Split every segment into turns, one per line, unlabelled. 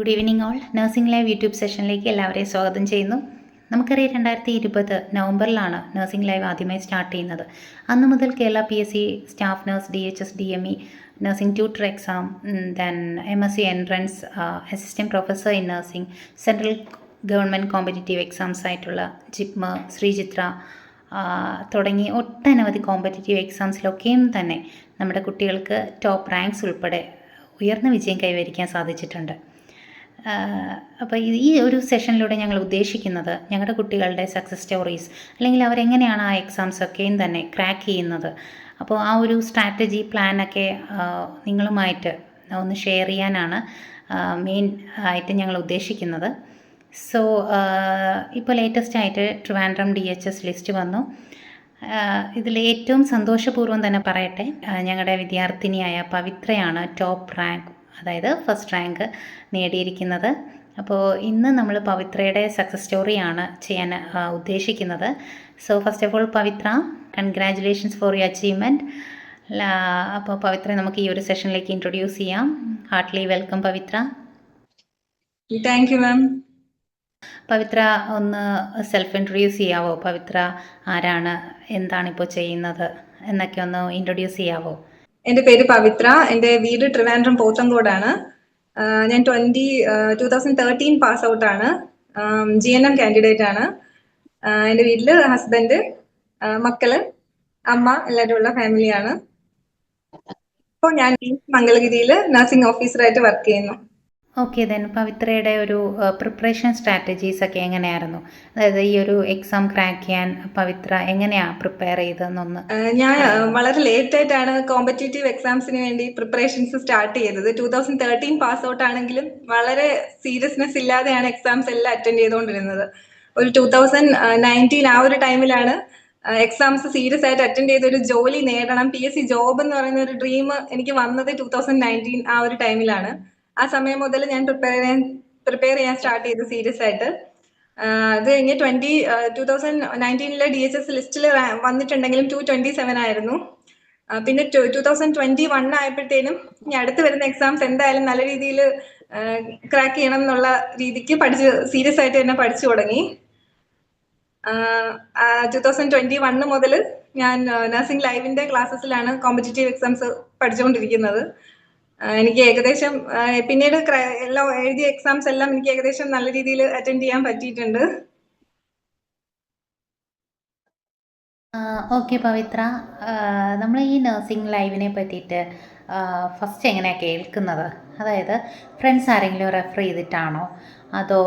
Good evening all nursing live YouTube സെഷനിലേക്ക് എല്ലാവരെയും സ്വാഗതം ചെയ്യുന്നു. നമുക്കറിയാം രണ്ടായിരത്തി ഇരുപത് നവംബറിലാണ് നഴ്സിംഗ് ലൈവ് ആദ്യമായി സ്റ്റാർട്ട് ചെയ്യുന്നത്. അന്ന് മുതൽ Kerala P S C staff nurse D H S D M E nursing tutor exam then M S C entrance assistant professor in nursing central government competitive exams ആയിട്ടുള്ള ജിപ്മ ശ്രീചിത്ര തുടങ്ങി ഒട്ടനവധി competitive എക്സാംസിലൊക്കെയും തന്നെ നമ്മുടെ കുട്ടികൾക്ക് ടോപ്പ് റാങ്ക്സ് ഉൾപ്പെടെ ഉയർന്ന വിജയം കൈവരിക്കാൻ സാധിച്ചിട്ടുണ്ട്. അപ്പോൾ ഈ ഒരു സെഷനിലൂടെ ഞങ്ങൾ ഉദ്ദേശിക്കുന്നത് ഞങ്ങളുടെ കുട്ടികളുടെ സക്സസ് സ്റ്റോറീസ് അല്ലെങ്കിൽ അവരെങ്ങനെയാണ് ആ എക്സാംസ് ഒക്കെയും തന്നെ ക്രാക്ക് ചെയ്യുന്നത്. അപ്പോൾ ആ ഒരു സ്ട്രാറ്റജി പ്ലാനൊക്കെ നിങ്ങളുമായിട്ട് ഒന്ന് ഷെയർ ചെയ്യാനാണ് മെയിൻ ആയിട്ട് ഞങ്ങൾ ഉദ്ദേശിക്കുന്നത്. സോ ഇപ്പോൾ ലേറ്റസ്റ്റ് ആയിട്ട് Trivandrum D H S list വന്നു. ഇതിൽ ഏറ്റവും സന്തോഷപൂർവം തന്നെ പറയട്ടെ ഞങ്ങളുടെ വിദ്യാർത്ഥിനിയായ പവിത്രയാണ് ടോപ്പ് റാങ്ക് അതായത് ഫസ്റ്റ് റാങ്ക് നേടിയിരിക്കുന്നത്. അപ്പോൾ ഇന്ന് നമ്മൾ പവിത്രയുടെ സക്സസ് സ്റ്റോറിയാണ് ചെയ്യാൻ ഉദ്ദേശിക്കുന്നത്. So first of all Pavithra congratulations for you achievement അപ്പോൾ പവിത്ര നമുക്ക് ഈ ഒരു സെഷനിലേക്ക് ഇൻട്രൊഡ്യൂസ് ചെയ്യാം. Heartly welcome Pavithra.
Thank you ma'am
Pavithra ഒന്ന് സെൽഫ് ഇൻട്രൊഡ്യൂസ് ചെയ്യാവോ? പവിത്ര ആരാണ്? എന്താണ് ഇപ്പോൾ ചെയ്യുന്നത്? എന്നൊക്കെ ഒന്ന് ഇൻട്രൊഡ്യൂസ് ചെയ്യാവോ?
എന്റെ പേര് പവിത്ര. എന്റെ വീട് ട്രിവാൻഡ്രം പോത്തങ്കോടാണ് ഞാൻ twenty two thousand thirteen pass out ആണ്. ജി എൻ എം കാൻഡിഡേറ്റ് ആണ്. എന്റെ വീട്ടിൽ ഹസ്ബൻഡ് മക്കൾ അമ്മ എല്ലാവരും ഉള്ള ഫാമിലിയാണ് ഇപ്പോൾ ഞാൻ മംഗളഗിരിയിൽ നഴ്സിംഗ് ഓഫീസറായിട്ട് വർക്ക് ചെയ്യുന്നു.
ഓക്കെ ദെൻ പവിത്രയുടെ ഒരു പ്രിപ്പറേഷൻ സ്ട്രാറ്റജീസ് ഒക്കെ എങ്ങനെയായിരുന്നു? അതായത് ഈ ഒരു എക്സാം ക്രാക്ക് ചെയ്യാൻ പവിത്ര എങ്ങനെയാ പ്രിപ്പയർ ചെയ്തതെന്നൊന്ന്
ഞാൻ വളരെ ലേറ്റ് ആയിട്ടാണ് കോമ്പറ്റേറ്റീവ് എക്സാംസിന് വേണ്ടി പ്രിപ്പറേഷൻസ് സ്റ്റാർട്ട് ചെയ്തത്. Two thousand thirteen pass out ആണെങ്കിലും വളരെ സീരിയസ്നെസ് ഇല്ലാതെയാണ് എക്സാംസ് എല്ലാം അറ്റൻഡ് ചെയ്തുകൊണ്ടിരുന്നത്. ഒരു ടൂ തൗസൻഡ് നയന്റീൻ ആ ഒരു ടൈമിലാണ് എക്സാംസ് സീരിയസ് ആയിട്ട് അറ്റൻഡ് ചെയ്ത് ഒരു ജോലി നേടണം. പി എസ് സി ജോബ് എന്ന് പറയുന്ന ഒരു ഡ്രീം എനിക്ക് വന്നത് ടൂ തൗസൻഡ് നയന്റീൻ ആ ഒരു ടൈമിലാണ് ആ സമയം മുതൽ ഞാൻ പ്രിപ്പയർ ചെയ്യാൻ പ്രിപ്പയർ ചെയ്യാൻ സ്റ്റാർട്ട് ചെയ്തു സീരിയസ് ആയിട്ട്. അത് കഴിഞ്ഞ് ട്വന്റി ടൂ തൗസൻഡ് നയന്റീനിലെ ഡി എച്ച് എസ് ലിസ്റ്റിൽ വന്നിട്ടുണ്ടെങ്കിലും ടു ട്വന്റി സെവൻ ആയിരുന്നു പിന്നെ ടു തൗസൻഡ് ട്വന്റി വൺ ആയപ്പോഴത്തേനും ഇനി അടുത്ത് വരുന്ന എക്സാംസ് എന്തായാലും നല്ല രീതിയിൽ ക്രാക്ക് ചെയ്യണം എന്നുള്ള രീതിക്ക് പഠിച്ച് സീരിയസ് ആയിട്ട് തന്നെ പഠിച്ചു തുടങ്ങി. ടു തൗസൻഡ് ട്വന്റി വണ്ണ് മുതൽ ഞാൻ നഴ്സിംഗ് ലൈവിന്റെ ക്ലാസ്സസിലാണ് കോമ്പറ്റേറ്റീവ് എക്സാംസ് പഠിച്ചുകൊണ്ടിരിക്കുന്നത്. എനിക്ക് ഏകദേശം പിന്നീട് എല്ലാ എഴുതിയ എക്സാംസ് എല്ലാം എനിക്ക് ഏകദേശം നല്ല രീതിയിൽ അറ്റൻഡ് ചെയ്യാൻ പറ്റിയിട്ടുണ്ട്.
ഓക്കെ പവിത്ര. നമ്മൾ ഈ നഴ്സിംഗ് ലൈവിനെ പറ്റിയിട്ട് ഫസ്റ്റ് എങ്ങനെയാണ് കേൾക്കുന്നത്? അതായത് ഫ്രണ്ട്സ് ആരെങ്കിലും റെഫർ ചെയ്തിട്ടാണോ? അതോ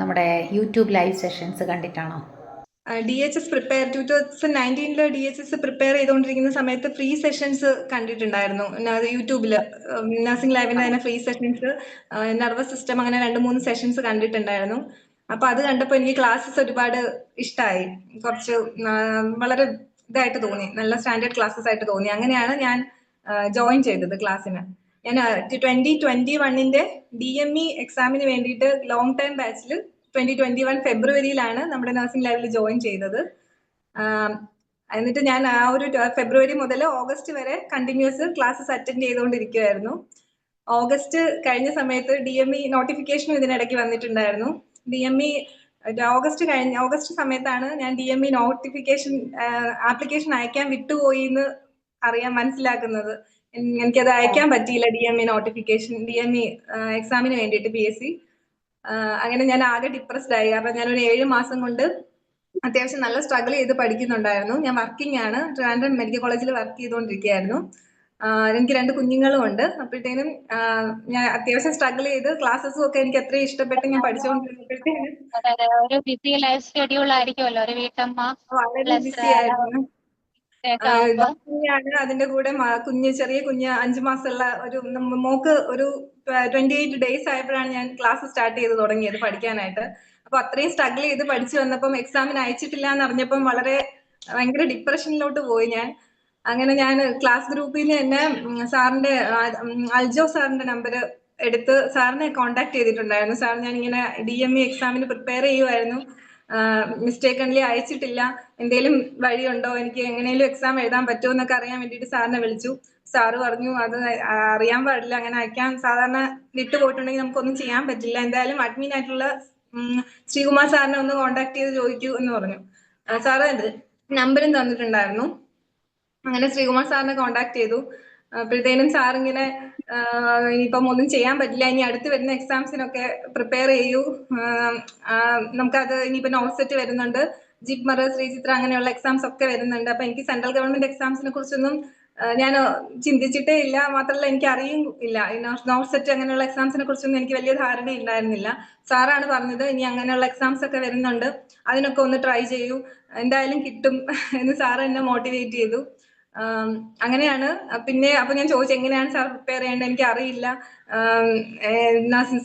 നമ്മുടെ YouTube live sessions കണ്ടിട്ടാണോ?
D H S prepare two thousand നയന്റീനിൽ D H S prepare ചെയ്തുകൊണ്ടിരിക്കുന്ന സമയത്ത് ഫ്രീ സെഷൻസ് കണ്ടിട്ടുണ്ടായിരുന്നു. യൂട്യൂബിൽ നഴ്സിംഗ് ലൈവിന്റെ തന്നെ ഫ്രീ സെഷൻസ് നെർവസ് സിസ്റ്റം അങ്ങനെ രണ്ട് മൂന്ന് സെഷൻസ് കണ്ടിട്ടുണ്ടായിരുന്നു. അപ്പൊ അത് കണ്ടപ്പോൾ എനിക്ക് ക്ലാസ്സസ് ഒരുപാട് ഇഷ്ടമായി കുറച്ച് വളരെ ഇതായിട്ട് തോന്നി. നല്ല സ്റ്റാൻഡേർഡ് ക്ലാസ്സസ് ആയിട്ട് തോന്നി. അങ്ങനെയാണ് ഞാൻ ജോയിൻ ചെയ്തത് ക്ലാസ്സിന് ഞാൻ ട്വന്റി ട്വന്റി വണ്ണിന്റെ ഡി എം ഇ എക്സാമിന് വേണ്ടിയിട്ട് ലോങ് ടൈം ബാച്ചിൽ ട്വന്റി ട്വന്റി വൺ ഫെബ്രുവരിയിലാണ് നമ്മുടെ നഴ്സിംഗ് ലാബിൽ ജോയിൻ ചെയ്തത്. എന്നിട്ട് ഞാൻ ആ ഒരു ഫെബ്രുവരി മുതൽ ഓഗസ്റ്റ് വരെ കണ്ടിന്യൂസ് ക്ലാസ്സസ് അറ്റൻഡ് ചെയ്തുകൊണ്ടിരിക്കുവായിരുന്നു. ഓഗസ്റ്റ് കഴിഞ്ഞ സമയത്ത് ഡി എം ഇ നോട്ടിഫിക്കേഷനും ഇതിനിടയ്ക്ക് വന്നിട്ടുണ്ടായിരുന്നു. ഡി എം ഇ ഓഗസ്റ്റ് കഴിഞ്ഞ ഓഗസ്റ്റ് സമയത്താണ് ഞാൻ D M E notification application അയക്കാൻ വിട്ടുപോയി എന്ന് അറിയാൻ മനസ്സിലാക്കുന്നത്. എനിക്കത് അയക്കാൻ പറ്റിയില്ല D M E notification D M E എക്സാമിന് വേണ്ടിയിട്ട് പി എസ് സി അങ്ങനെ ഞാൻ ആകെ ഡിപ്രസ്ഡ് ആയി. കാരണം ഞാൻ ഒരു ഏഴ് മാസം കൊണ്ട് അത്യാവശ്യം നല്ല സ്ട്രഗിൾ ചെയ്ത് പഠിക്കുന്നുണ്ടായിരുന്നു. ഞാൻ വർക്കിംഗ് ആണ്. ട്രിവാൻഡ്രം മെഡിക്കൽ കോളേജിൽ വർക്ക് ചെയ്തുകൊണ്ടിരിക്കുകയായിരുന്നു. എനിക്ക് രണ്ട് കുഞ്ഞുങ്ങളും ഉണ്ട്. അപ്പോഴത്തേനും ഞാൻ അത്യാവശ്യം സ്ട്രഗിൾ ചെയ്ത് ക്ലാസ്സസും ഒക്കെ എനിക്ക് അത്രയും ഇഷ്ടപ്പെട്ട് ഞാൻ പഠിച്ചുകൊണ്ടിരുന്നപ്പോഴത്തേനും വളരെ ബിസി ആയിരുന്നു. ആണ് അതിന്റെ കൂടെ കുഞ്ഞ് ചെറിയ കുഞ്ഞ് അഞ്ചു മാസമുള്ള ഒരു മോക്ക് ഒരു ട്വന്റി എയ്റ്റ് ഡേയ്സ് ആയപ്പോഴാണ് ഞാൻ ക്ലാസ് സ്റ്റാർട്ട് ചെയ്ത് തുടങ്ങിയത് പഠിക്കാനായിട്ട്. അപ്പൊ അത്രയും സ്ട്രഗിൾ ചെയ്ത് പഠിച്ചു വന്നപ്പം എക്സാമിന് അയച്ചിട്ടില്ല എന്ന് അറിഞ്ഞപ്പം വളരെ ഭയങ്കര ഡിപ്രഷനിലോട്ട് പോയി ഞാൻ. അങ്ങനെ ഞാൻ ക്ലാസ് ഗ്രൂപ്പിൽ നിന്ന് തന്നെ സാറിന്റെ അൽജോ സാറിന്റെ നമ്പർ എടുത്ത് സാറിനെ കോണ്ടാക്ട് ചെയ്തിട്ടുണ്ടായിരുന്നു. സാർ ഞാൻ ഇങ്ങനെ ഡി എം ഇ എക്സാമിന് പ്രിപ്പയർ ചെയ്യുമായിരുന്നു മിസ്റ്റേക്കൺലി അയച്ചിട്ടില്ല? എന്തെങ്കിലും വഴിയുണ്ടോ? എനിക്ക് എങ്ങനെയും എക്സാം എഴുതാൻ പറ്റുമോ എന്നൊക്കെ അറിയാൻ വേണ്ടിയിട്ട് സാറിനെ വിളിച്ചു. സാറ് പറഞ്ഞു അത് അറിയാൻ പാടില്ല അങ്ങനെ അയക്കാൻ സാധാരണ വിട്ടു പോയിട്ടുണ്ടെങ്കിൽ നമുക്കൊന്നും ചെയ്യാൻ പറ്റില്ല. എന്തായാലും അഡ്മിൻ ആയിട്ടുള്ള ശ്രീകുമാർ സാറിനെ ഒന്ന് കോണ്ടാക്ട് ചെയ്ത് ചോദിക്കൂ എന്ന് പറഞ്ഞു. സാറ് നമ്പറും തന്നിട്ടുണ്ടായിരുന്നു. അങ്ങനെ ശ്രീകുമാർ സാറിനെ കോണ്ടാക്ട് ചെയ്തു. അപ്പോഴത്തേനും സാർ ഇങ്ങനെ ഇനിയിപ്പം ഒന്നും ചെയ്യാൻ പറ്റില്ല ഇനി അടുത്ത് വരുന്ന എക്സാംസിനൊക്കെ പ്രിപ്പയർ ചെയ്യൂ. നമുക്കത് ഇനിയിപ്പം നോട്ട്സെറ്റ് വരുന്നുണ്ട്. ജിപ്മർ ശ്രീചിത്ര അങ്ങനെയുള്ള എക്സാംസ് ഒക്കെ വരുന്നുണ്ട്. അപ്പൊ എനിക്ക് സെൻട്രൽ ഗവൺമെന്റ് എക്സാംസിനെ കുറിച്ചൊന്നും ഞാൻ ചിന്തിച്ചിട്ടേ ഇല്ല. മാത്രമല്ല എനിക്ക് അറിയും ഇല്ല. നോട്ട് സെറ്റ് അങ്ങനെയുള്ള എക്സാംസിനെ കുറിച്ചൊന്നും എനിക്ക് വലിയ ധാരണ ഉണ്ടായിരുന്നില്ല. സാറാണ് പറഞ്ഞത് ഇനി അങ്ങനെയുള്ള എക്സാംസ് ഒക്കെ വരുന്നുണ്ട്. അതിനൊക്കെ ഒന്ന് ട്രൈ ചെയ്യൂ. എന്തായാലും കിട്ടും എന്ന് സാറ് എന്നെ മോട്ടിവേറ്റ് ചെയ്തു. അങ്ങനെയാണ്. പിന്നെ അപ്പൊ ഞാൻ ചോദിച്ചു എങ്ങനെയാണ് സാർ പ്രിപ്പയർ ചെയ്യേണ്ടത്? എനിക്ക് അറിയില്ല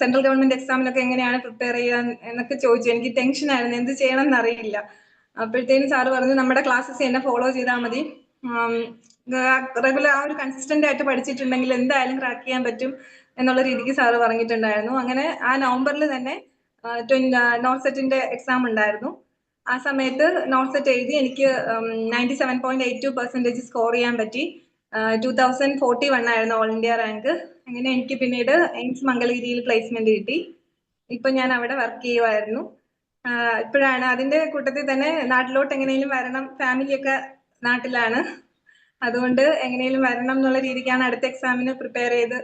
സെൻട്രൽ ഗവൺമെന്റ് എക്സാമിനൊക്കെ എങ്ങനെയാണ് പ്രിപ്പയർ ചെയ്യാൻ എന്നൊക്കെ ചോദിച്ചു. എനിക്ക് ടെൻഷൻ ആയിരുന്നു. എന്ത് ചെയ്യണം എന്നറിയില്ല. അപ്പോഴത്തേനും സാറ് പറഞ്ഞു നമ്മുടെ ക്ലാസ്സസ് എന്നെ ഫോളോ ചെയ്താൽ മതി. റെഗുലർ ആ ഒരു കൺസിസ്റ്റന്റ് ആയിട്ട് പഠിച്ചിട്ടുണ്ടെങ്കിൽ എന്തായാലും ക്രാക്ക് ചെയ്യാൻ പറ്റും എന്നുള്ള രീതിക്ക് സാറ് പറഞ്ഞിട്ടുണ്ടായിരുന്നു. അങ്ങനെ ആ നവംബറിൽ തന്നെ നോർസെറ്റിന്റെ എക്സാം ഉണ്ടായിരുന്നു. ആ സമയത്ത് നോട്ട് സെറ്റ് എഴുതി എനിക്ക് ninety seven point eight two percentage score ചെയ്യാൻ പറ്റി. ടൂ തൗസൻഡ് ഫോർട്ടി വൺ ആയിരുന്നു ഓൾ ഇന്ത്യ റാങ്ക് അങ്ങനെ എനിക്ക് പിന്നീട് എയിംസ് മംഗലഗിരിയിൽ പ്ലേസ്മെന്റ് കിട്ടി. ഇപ്പൊ ഞാൻ അവിടെ വർക്ക് ചെയ്യുമായിരുന്നു ഇപ്പോഴാണ് അതിന്റെ കൂട്ടത്തിൽ തന്നെ നാട്ടിലോട്ട് എങ്ങനെയും വരണം ഫാമിലിയൊക്കെ നാട്ടിലാണ്. അതുകൊണ്ട് എങ്ങനെയും വരണം എന്നുള്ള രീതിക്കാണ് അടുത്ത എക്സാമിന് പ്രിപ്പയർ ചെയ്ത്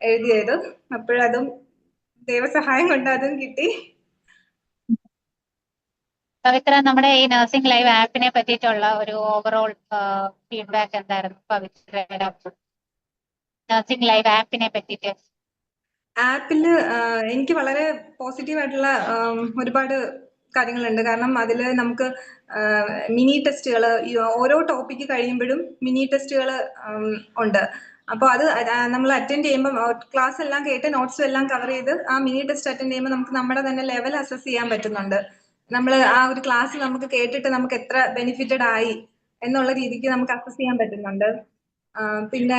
എഴുതിയത്. അപ്പോഴതും ദൈവസഹായം കൊണ്ട് അതും കിട്ടി.
പവിത്ര നമ്മുടെ ഈ നഴ്സിംഗ് ലൈവ് ആപ്പിനെ പറ്റിയിട്ടുള്ള ഒരു ഓവറോൾ ഫീഡ്ബാക്ക് എന്തായിരുന്നു? പവിത്ര നഴ്സിംഗ് ലൈവ് ആപ്പിനെ പറ്റിയിട്ട്.
ആപ്പിൽ എനിക്ക് വളരെ പോസിറ്റീവ് ആയിട്ടുള്ള ഒരുപാട് കാര്യങ്ങളുണ്ട്. കാരണം അതിൽ നമുക്ക് മിനി ടെസ്റ്റുകൾ ഓരോ ടോപ്പിക്ക് കഴിയുമ്പോഴും മിനി ടെസ്റ്റുകൾ ഉണ്ട്. അപ്പോൾ അത് നമ്മൾ അറ്റൻഡ് ചെയ്യുമ്പോൾ ക്ലാസ് എല്ലാം കേട്ട് നോട്ട്സും എല്ലാം കവർ ചെയ്ത് ആ മിനി ടെസ്റ്റ് അറ്റൻഡ് ചെയ്യുമ്പോൾ നമുക്ക് നമ്മുടെ തന്നെ ലെവൽ അസസ് ചെയ്യാൻ പറ്റുന്നുണ്ട്. നമ്മൾ ആ ഒരു ക്ലാസ് നമുക്ക് കേട്ടിട്ട് നമുക്ക് എത്ര ബെനിഫിറ്റഡ് ആയി എന്നുള്ള രീതിക്ക് നമുക്ക് അസസ് ചെയ്യാൻ പറ്റുന്നുണ്ട്. പിന്നെ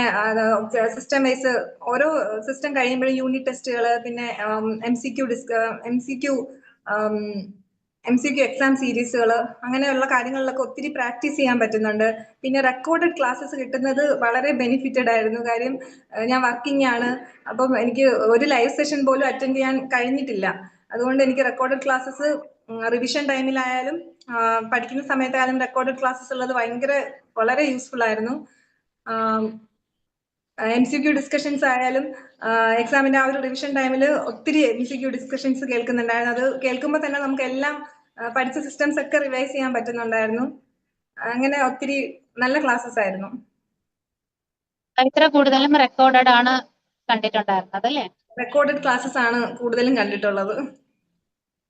സിസ്റ്റം വൈസ് ഓരോ സിസ്റ്റം കഴിയുമ്പോഴും യൂണിറ്റ് ടെസ്റ്റുകൾ പിന്നെ M C Q ഡിസ്ക M C Q M C Q exam സീരീസുകൾ അങ്ങനെയുള്ള കാര്യങ്ങളിലൊക്കെ ഒത്തിരി പ്രാക്ടീസ് ചെയ്യാൻ പറ്റുന്നുണ്ട്. പിന്നെ റെക്കോർഡഡ് ക്ലാസ്സസ് കിട്ടുന്നത് വളരെ ബെനിഫിറ്റഡ് ആയിരുന്നു. കാര്യം ഞാൻ വർക്കിംഗ് ആണ്. അപ്പം എനിക്ക് ഒരു ലൈവ് സെഷൻ പോലും അറ്റൻഡ് ചെയ്യാൻ കഴിഞ്ഞിട്ടില്ല. അതുകൊണ്ട് എനിക്ക് റെക്കോർഡഡ് ക്ലാസ്സസ് റിവിഷൻ ടൈമിലായാലും പഠിക്കുന്ന സമയത്തായാലും റെക്കോർഡഡ് ക്ലാസ്സസ് ഉള്ളത് ഭയങ്കര വളരെ യൂസ്ഫുൾ ആയിരുന്നു. എം സി ക്യു ഡിസ്കഷൻസ് ആയാലും എക്സാമിന്റെ ആ ഒരു റിവിഷൻ ടൈമിൽ ഒത്തിരി എം സി ക്യു ഡിസ്കഷൻസ് കേൾക്കുന്നുണ്ടായിരുന്നു. അത് കേൾക്കുമ്പോൾ തന്നെ നമുക്ക് എല്ലാം പഠിച്ച സിസ്റ്റംസ് ഒക്കെ റിവൈസ് ചെയ്യാൻ പറ്റുന്നുണ്ടായിരുന്നു. അങ്ങനെ ഒത്തിരി നല്ല ക്ലാസ്സസ് ആയിരുന്നു.
പവിത്ര കൂടുതലും റെക്കോർഡഡ് ആണ് കണ്ടിട്ടുണ്ടായിരുന്നത് അല്ലേ?
റെക്കോർഡഡ് ക്ലാസ്സസ് ആണ് കൂടുതലും കണ്ടിട്ടുള്ളത്.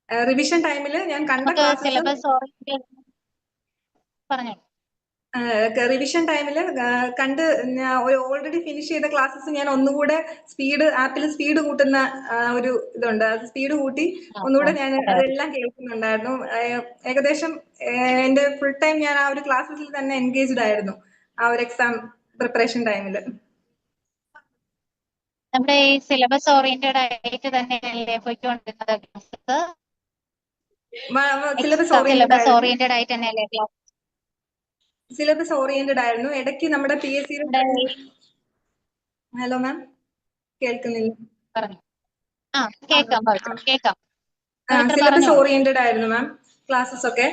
റിവിഷൻ ടൈമിൽ ഞാൻ കണ്ട ക്ലാസ്സസ് റിവിഷൻ ടൈമിൽ കണ്ട് ഒരു ഓൾറെഡി ഫിനിഷ് ചെയ്ത ക്ലാസ്സസ് ഞാൻ ഒന്നുകൂടെ സ്പീഡ് ആപ്പിൽ സ്പീഡ് കൂട്ടുന്ന ഒരു ഇതുണ്ട്. സ്പീഡ് കൂട്ടി ഒന്നുകൂടെ ഞാൻ അതെല്ലാം കേൾക്കുന്നുണ്ടായിരുന്നു. ഏകദേശം എന്റെ ഫുൾ ടൈം ഞാൻ ആ ഒരു ക്ലാസ്സിൽ തന്നെ എൻഗേജ്ഡ് ആയിരുന്നു. ആ ഒരു എക്സാം പ്രിപ്പറേഷൻ ടൈമിൽ
നമ്മുടെ ഈ സിലബസ് ഓറിയന്റഡ് ആയിട്ട് തന്നെയല്ലേ പോയിക്കൊണ്ടിരുന്നത്
സിലബസ്
സിലബസ്
ഓറിയന്റഡ്
ആയിട്ട് തന്നെയല്ലേ ക്ലാസ്
സിലബസ് ഓറിയന്റഡ് ആയിരുന്നു. ഇടയ്ക്ക് നമ്മുടെ പി എസ് സിയുടെ ഹലോ മാം കേൾക്കുന്നില്ല. സിലബസ്. ഓറിയന്റഡ് ആയിരുന്നു മാം ക്ലാസ്സസ് ഒക്കെ.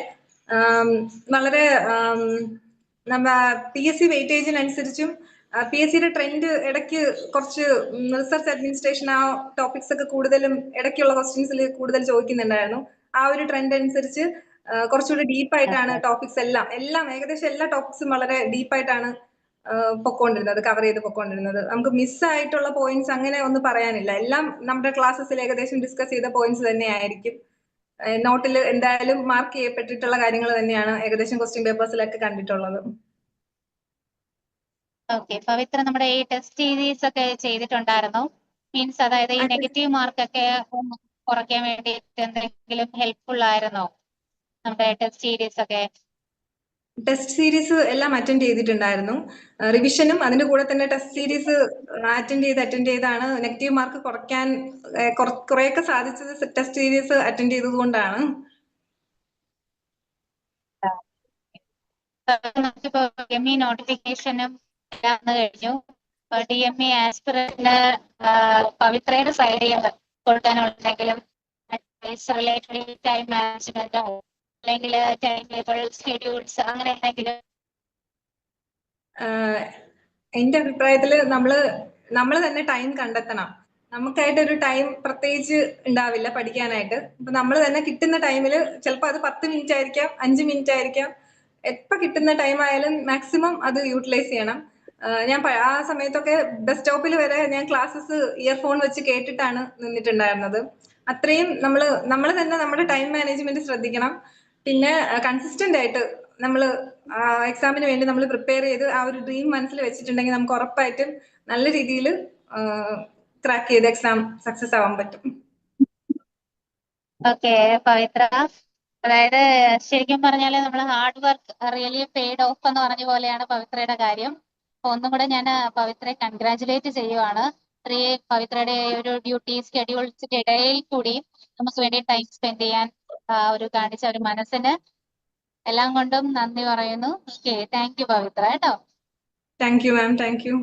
വളരെ നമ്മ പി എസ് സി വെയിറ്റേജിനനുസരിച്ചും പി എസ് സിയുടെ ട്രെൻഡ് ഇടയ്ക്ക് കുറച്ച് റിസർച്ച് അഡ്മിനിസ്ട്രേഷൻ ആ ടോപ്പിക്സ് ഒക്കെ കൂടുതലും ഇടയ്ക്കുള്ള ക്വസ്റ്റ്യൻസിൽ കൂടുതൽ ചോദിക്കുന്നുണ്ടായിരുന്നു. ആ ഒരു ട്രെൻഡ് അനുസരിച്ച് കുറച്ചുകൂടി ഡീപ്പായിട്ടാണ് ടോപ്പിക്സ് എല്ലാം. എല്ലാം ഏകദേശം എല്ലാ ടോപ്പിക്സും വളരെ ഡീപ്പായിട്ടാണ് പൊക്കോണ്ടിരുന്നത് കവർ ചെയ്ത് പൊക്കോണ്ടിരുന്നത്. നമുക്ക് മിസ്സായിട്ടുള്ള പോയിന്റ്സ് അങ്ങനെ ഒന്നും പറയാനില്ല. എല്ലാം നമ്മുടെ ക്ലാസ്സസിൽ ഏകദേശം ഡിസ്കസ് ചെയ്ത പോയിന്റ്സ് തന്നെയായിരിക്കും നോട്ടിൽ എന്തായാലും മാർക്ക് ചെയ്യപ്പെട്ടിട്ടുള്ള കാര്യങ്ങൾ തന്നെയാണ് ഏകദേശം ക്വസ്റ്റ്യൻ പേപ്പേഴ്സിലൊക്കെ കണ്ടിട്ടുള്ളത്.
ഓക്കെ പവിത്ര നമ്മുടെ ഈ ടെസ്റ്റ് സീരീസ് ഒക്കെ ചെയ്തിട്ടുണ്ടായിരുന്നു. മീൻസ് അതായത് ഈ നെഗറ്റീവ് മാർക്ക് ഒക്കെ കുറയ്ക്കാൻ വേണ്ടി എന്തെങ്കിലും ഹെൽപ്ഫുൾ ആയിരുന്നോ? നമ്മുടെ ടെസ്റ്റ് സീരീസ് ഒക്കെ.
ടെസ്റ്റ് സീരീസ് എല്ലാം അറ്റൻഡ് ചെയ്തിട്ടുണ്ടായിരുന്നു. റിവിഷനും അതിന്റെ കൂടെ തന്നെ ടെസ്റ്റ് സീരീസ് അറ്റൻഡ് ചെയ്ത് അറ്റൻഡ് ചെയ്താണ്. നെഗറ്റീവ് മാർക്ക് കുറയ്ക്കാൻ കുറെയൊക്കെ സാധിച്ചത് ടെസ്റ്റ് സീരീസ് അറ്റൻഡ് ചെയ്തത് കൊണ്ടാണ്.
എം നോട്ടിഫിക്കേഷനും കഴിഞ്ഞു. ഡി എം ഇ ആസ്പിറന്റ് പവിത്രയുടെ സൈഡ്
എന്റെ അഭിപ്രായത്തിൽ നമ്മൾ നമ്മൾ തന്നെ ടൈം കണ്ടെത്തണം. നമുക്കായിട്ട് ഒരു ടൈം പ്രത്യേകിച്ച് ഉണ്ടാവില്ല പഠിക്കാനായിട്ട്. അപ്പൊ നമ്മൾ തന്നെ കിട്ടുന്ന ടൈമിൽ ചിലപ്പോൾ അത് പത്ത് മിനിറ്റ് ആയിരിക്കാം അഞ്ച് മിനിറ്റ് ആയിരിക്കാം. എപ്പോ കിട്ടുന്ന ടൈം ആയാലും മാക്സിമം അത് യൂട്ടിലൈസ് ചെയ്യണം. ഞാൻ ആ സമയത്തൊക്കെ ബസ് സ്റ്റോപ്പിൽ വരെ ഞാൻ ക്ലാസ്സസ് ഇയർഫോൺ വെച്ച് കേട്ടിട്ടാണ് നിന്നിട്ടുണ്ടായിരുന്നത്. അത്രയും നമ്മൾ നമ്മൾ തന്നെ നമ്മുടെ ടൈം മാനേജ്മെന്റ് ശ്രദ്ധിക്കണം. പിന്നെ കൺസിസ്റ്റന്റ് ആയിട്ട് നമ്മൾ എക്സാമിന് വേണ്ടി നമ്മൾ പ്രിപ്പയർ ചെയ്ത് ആ ഒരു ഡ്രീം മനസ്സിൽ വെച്ചിട്ടുണ്ടെങ്കിൽ നമുക്ക് ഉറപ്പായിട്ടും നല്ല രീതിയിൽ ക്രാക്ക് ചെയ്ത് എക്സാം സക്സസ് ആവാൻ പറ്റും.
പവിത്ര. അതായത് ശരിക്കും പറഞ്ഞാൽ നമ്മൾ hard work really paid off എന്ന് പറഞ്ഞ പോലെയാണ് പവിത്രയുടെ കാര്യം. ഒന്നും കൂടെ ഞാൻ പവിത്രയെ കൺഗ്രാചുലേറ്റ് ചെയ്യുവാണ്. ഇത്രയും പവിത്രയുടെ ഒരു ഡ്യൂട്ടി സ്കെഡ്യൂൾസിന്റെ ഇടയിൽ കൂടി നമുക്ക് വേണ്ടി ടൈം സ്പെൻഡ് ചെയ്യാൻ ഒരു കാണിച്ച ഒരു മനസ്സിന് എല്ലാം കൊണ്ടും നന്ദി പറയുന്നു. ഓക്കെ താങ്ക് യു പവിത്ര കേട്ടോ.
Thank you ma'am thank you